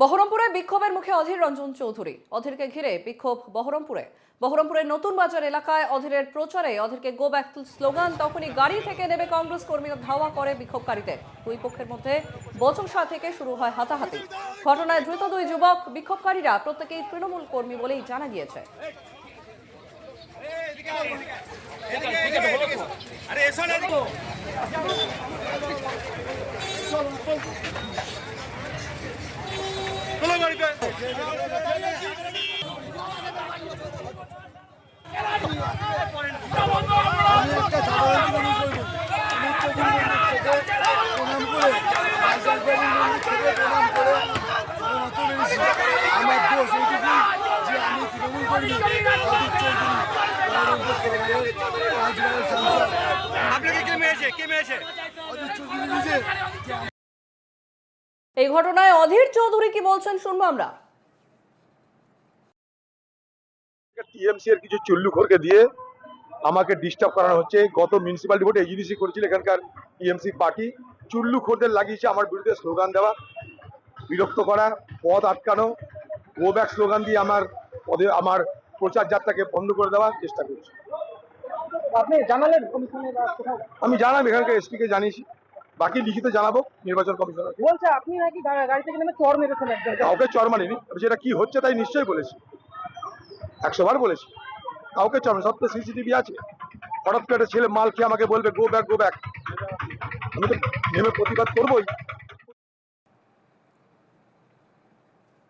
বহরমপুরে বিক্ষোভের মুখে অধীর রঞ্জন চৌধুরী। অধীরকে ঘিরে বিক্ষোভ বহরমপুরে। বহরমপুরের নতুন বাজার এলাকায় অধীরের প্রচারে অধীরকে গো ব্যাক স্লোগান তখনই গাড়ি থেকে নেমে কংগ্রেস কর্মীরা ধাওয়া করে বিক্ষোভকারীদের। দুই পক্ষের মধ্যে বচসা থেকে শুরু হয় হাতাহাতি। ঘটনায় ধৃত দুই যুবক, বিক্ষোভকারীরা প্রত্যেকেই তৃণমূল কর্মী বলেই জানা গিয়েছে। আরে আমি একটা তৃণমূল কর্মী অজিত চৌধুরী পাঁচবারের সাংসদ আপনাকে কে মেরেছে? কে নিজে এই ঘটনায় অধীর চৌধুরী কি বলছেন শুনব আমরা। টিএমসি এর কিছু চুল্লুখোরকে দিয়ে আমাকে ডিস্টার্ব করানো হচ্ছে। গত মিউনিসিপালিটি ভোটে এজিডিসি করেছিল এখানকার টিএমসি পার্টি চুল্লুখোরদের লাগিয়েছে আমার বিরুদ্ধে স্লোগান দেওয়া বিরক্ত করা পথ আটকানো গো ব্যাক স্লোগান দিয়ে আমার পদে আমার প্রচার যাত্রাকে বন্ধ করে দেওয়ার চেষ্টা করছে। আপনি জানালেন আমি জানাম এখানকার এসপিকে জানিয়েছি। বাকি লিখিত জানাব নির্বাচন কমিশনার বলছে আপনি নাকি গাড়ি থেকে নেমে চর মেরেছেন কাউকে চর মারিনি আমি সেটা কি হচ্ছে তাই নিশ্চয়ই বলেছি। একশো বার বলেছি। কাউকে চর সব তো সিসিটিভি আছে। হঠাৎ করে ছেলে মাল খেয়ে আমাকে বলবে গো ব্যাক গো ব্যাক আমি তো নেমে প্রতিবাদ করবোই।